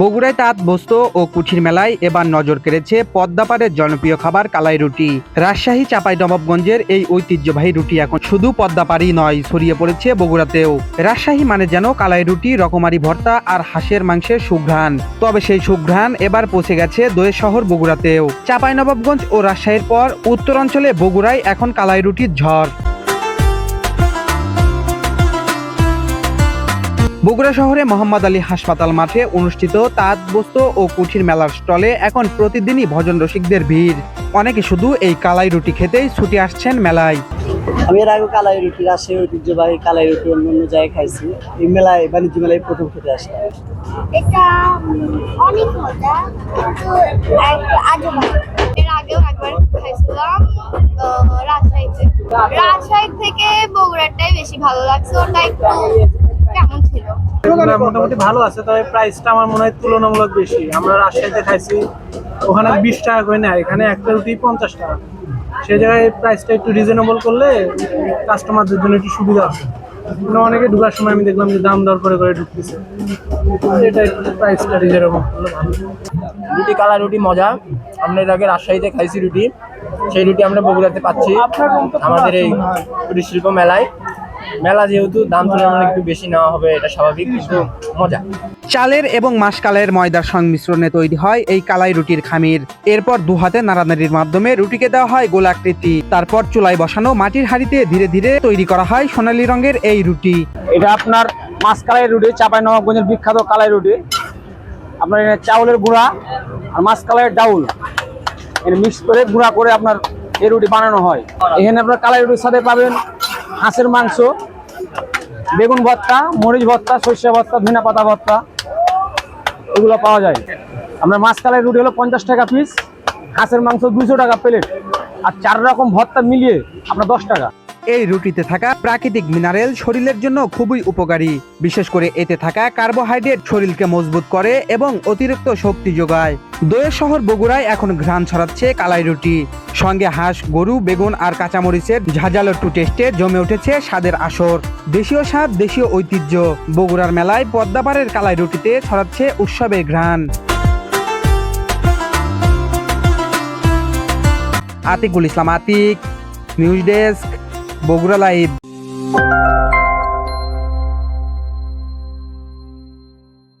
বগুড়ায় তাঁত, বস্ত্র ও কুঠির মেলায় এবার নজর কেড়েছে পদ্মাপাড়ের জনপ্রিয় খাবার কালাই রুটি। রাজশাহী চাপাই নবাবগঞ্জের এই ঐতিহ্যবাহী রুটি এখন শুধু পদ্মাপাড়ি নয়, ছড়িয়ে পড়েছে বগুড়াতেও। রাজশাহী মানে যেন কালাই রুটি, রকমারি ভর্তা আর হাঁসের মাংসের সুঘ্রাণ। তবে সেই সুঘ্রাণ এবার পৌঁছে গেছে দোয়ের শহর বগুড়াতেও। চাপাই নবাবগঞ্জ ও রাজশাহীর পর উত্তরাঞ্চলে বগুড়ায় এখন কালাই রুটির ঝড়। বগুড়া শহরে মোহাম্মদ আলী হাসপাতাল মাঠে অনুষ্ঠিত তাঁত বস্ত্র ও কুঠির মেলার স্টলে এখন প্রতিদিনই ভজন রসিকদের ভিড়। অনেকে শুধু এই কালাই রুটি খেতেই ছুটি আসছেন মেলায়। আমি এর আগে কালাই রুটি রাজশাহী ঐতিহ্যবাহী কালাই রুটি অন্য অন্য জায়গায় খাইছি। এই মেলায় বাণিজ্য মেলায় প্রথম খেতে আসলাম। এটা অনেক মজা এর আগেও একবার খাইছিলাম রাজশাহীতে। রাজশাহী থেকে বগুড়াটাই বেশি ভালো লাগছে ওটা একটু কেমন ছিল? মোটামুটি ভালো আছে তবে প্রাইসটা আমার মনে হয় তুলনামূলক বেশি। আমরা রাজশাহীতে খাইছি ওখানে বিশ টাকা করে নেয় এখানে একটা রুটি পঞ্চাশ টাকা। সেই জায়গায় প্রাইসটা একটু রিজনেবল করলে কাস্টমারদের জন্য একটু সুবিধা অনেকে ঢুকার সময় আমি দেখলাম যে দাম দর করে করে ঢুকতেছে। এটা একটু প্রাইসটা রিজনেবল করলে ভালো। রুটি কালা রুটি মজা। আমরা এর আগে রাজশাহীতে খাইছি রুটি। সেই রুটি আমরা বগুড়াতে পাচ্ছি। আমাদের এই কুটির শিল্প মেলায়। মেলা যেহেতু দাম তুলনামূলক একটু বেশি নেওয়া হবে এটা স্বাভাবিক কিন্তু মজা। চালের এবং মাসকালের ময়দার সংমিশ্রণে তৈরি হয় এই কালাই রুটির খামির। এরপর দু হাতে নাড়ানাড়ির মাধ্যমে রুটিকে দেওয়া হয় গোলাকৃতি তারপর চুলায় বসানো মাটির হাঁড়িতে ধীরে ধীরে তৈরি করা হয় সোনালী রঙের এই রুটি। এটা আপনার মাছ কালাই রুটি চাপাই নবাবগঞ্জের বিখ্যাত কালাই রুটি। আপনার এখানে চাউলের গুঁড়া আর মাছ কালাইয়ের ডাউল। এটা মিক্স করে গুঁড়া করে আপনার এই রুটি বানানো হয়। এখানে আপনার কালাই রুটির সাথে পাবেন হাঁসের মাংস, বেগুন ভর্তা, মরিচ ভর্তা, সর্ষে ভর্তা ধনে পাতা ভর্তা, এগুলো পাওয়া যায়। আপনার মাছ কালাই রুটি হলো পঞ্চাশ টাকা পিস হাঁসের মাংস দুশো টাকা প্লেট আর চার রকম ভর্তা মিলিয়ে আপনার দশ টাকা। এই রুটিতে থাকা প্রাকৃতিক মিনারেল শরীরের জন্য খুবই উপকারী। বিশেষ করে এতে থাকা কার্বোহাইড্রেট শরীরকে মজবুত করে এবং অতিরিক্ত শক্তি যোগায়। দইয়ের শহর বগুড়ায় এখন ঘ্রাণ ছড়াচ্ছে কালাই রুটি। সঙ্গে হাঁস, গরু, বেগুন আর কাঁচামরিচের ঝাঁঝালো টু টেস্টে জমে উঠেছে স্বাদের আসর। দেশীয় স্বাদ, দেশীয় ঐতিহ্য। বগুড়ার মেলায় পদ্মাপাড়ের কালাই রুটিতে ছড়াচ্ছে উৎসবের ঘ্রাণ। Atikul Islam Atik, news desk. Bogura live.